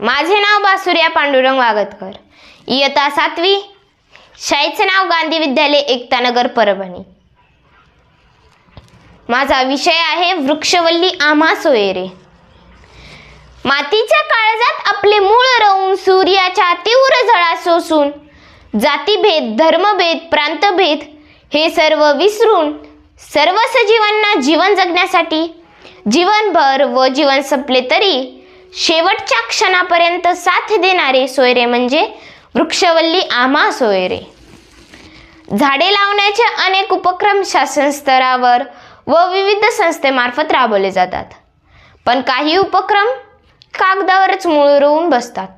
माझे नाव बासुर्या पांडुरंग वागतकर. इयत्ता सातवी. शाळेचे नाव गांधी विद्यालय एकतानगर परभणी. माझा विषय आहे वृक्षवल्ली आम्हा सोयरे. मातीच्या काळजात आपले मूळ रवून सूर्याच्या तीव्र झळा सोसून जातीभेद धर्मभेद प्रांतभेद हे सर्व विसरून सर्व सजीवांना जीवन जगण्यासाठी जीवनभर व जीवन संपले तरी शेवटच्या क्षणापर्यंत साथ देणारे सोयरे म्हणजे वृक्षवल्ली आम्हा सोयरे. झाडे लावण्याचे अनेक उपक्रम शासन स्तरावर व विविध संस्थेमार्फत राबवले जातात. पण काही उपक्रम कागदावरच मूळ रोवून बसतात.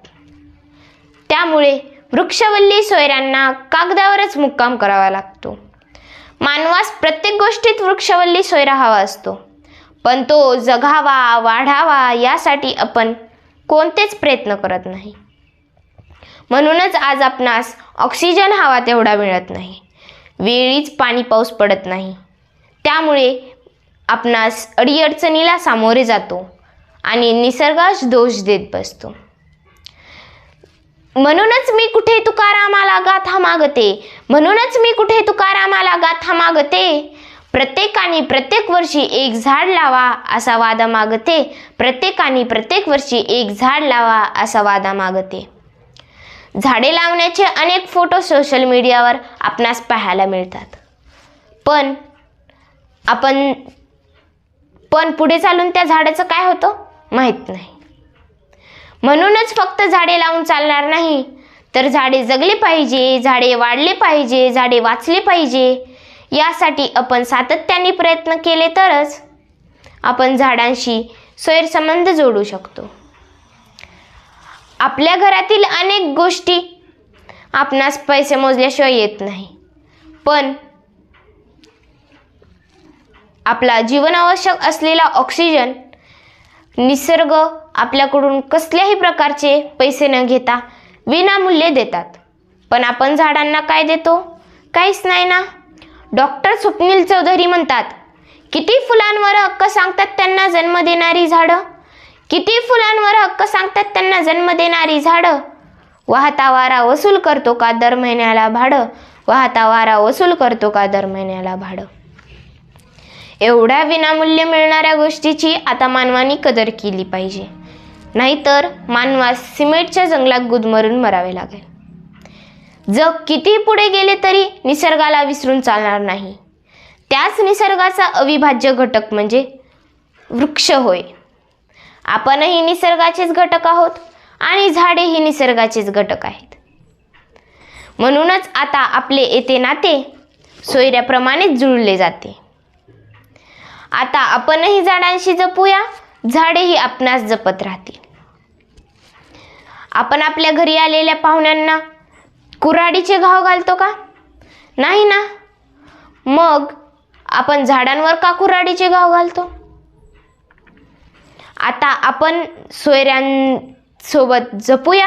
त्यामुळे वृक्षवल्ली सोयऱ्यांना कागदावरच मुक्काम करावा लागतो. मानवास प्रत्येक गोष्टीत वृक्षवल्ली सोयरा हवा असतो. पण तो जगावा वाढावा यासाठी आपण कोणतेच प्रयत्न करत नाही. म्हणूनच आज आपणास ऑक्सिजन हवा तेवढा मिळत नाही. वेळीच पाणी पाऊस पडत नाही. त्यामुळे आपणास अडीअडचणीला सामोरे जातो आणि निसर्गास दोष देत बसतो. म्हणूनच मी कुठे तुकारामाला गाथा मागते? म्हणूनच मी कुठे तुकारामाला गाथा मागते? प्रत्येकाने प्रत्येक वर्षी एक झाड लावा असा वादा मागते. प्रत्येकाने प्रत्येक वर्षी एक झाड लावा असा वादा मागते. झाडे लावण्याचे अनेक फोटो सोशल मीडियावर आपणास पाहायला मिळतात. पण आपण पण पुढे चालून त्या झाडाचं काय होतं? माहीत नाही. म्हणूनच फक्त झाडे लावून चालणार नाही. तर झाडे जगले पाहिजे झाडे वाढले पाहिजे झाडे वाचले पाहिजे. यासाठी आपण सातत्याने प्रयत्न केले तरच आपण झाडांशी स्वैरसंबंध जोडू शकतो. आपल्या घरातील अनेक गोष्टी आपणास पैसे मोजल्याशिवाय येत नाही. पण आपला जीवनावश्यक असलेला ऑक्सिजन निसर्ग आपल्याकडून कसल्याही प्रकारचे पैसे न घेता विनामूल्य देतात. पण आपण झाडांना काय देतो? काहीच नाही ना? डॉक्टर स्वप्नील चौधरी म्हणतात किती फुलांवर हक्क सांगतात त्यांना जन्म देणारी झाडं? किती फुलांवर हक्क सांगतात त्यांना जन्म देणारी झाडं? वाहता वारा वसूल करतो का दर महिन्याला भाडं? वाहता वारा वसूल करतो का दर महिन्याला भाडं? एवढ्या विनामूल्य मिळणाऱ्या गोष्टीची आता मानवानी कदर केली पाहिजे. नाहीतर मानवास सिमेंटच्या जंगलात गुदमरून मरावे लागेल. जग किती पुढे गेले तरी निसर्गाला विसरून चालणार नाही. त्याच निसर्गाचा अविभाज्य घटक म्हणजे वृक्ष होय. आपणही निसर्गाचेच घटक आहोत आणि झाडेही निसर्गाचेच घटक आहेत. म्हणूनच आता आपले येते नाते सोयऱ्याप्रमाणेच जुळले जाते. आता आपणही झाडांशी जपूया झाडेही आपणास जपत राहतील. आपण आपल्या घरी आलेल्या पाहुण्यांना कुऱ्हाडीचे घाव घालतो का? नाही ना. मग आपण झाडांवर का कुऱ्हाडीचे घाव घालतो? आता आपण सोयऱ्यांसोबत जपूया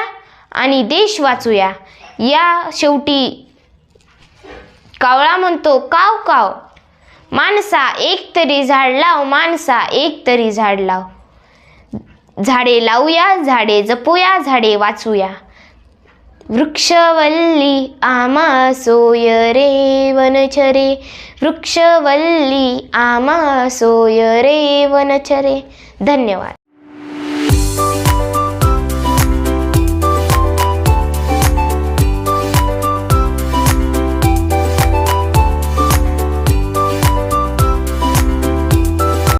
आणि देश वाचूया. या शेवटी कावळा म्हणतो काव काव. माणसा एक तरी झाड लाव माणसा एक तरी झाड लाव. झाडे लावूया झाडे जपूया झाडे वाचूया. वृक्षवल्ली आमा सोय रे वनचरे वृक्षवल्ली आमा सोय रे वनचरे धन्यवाद।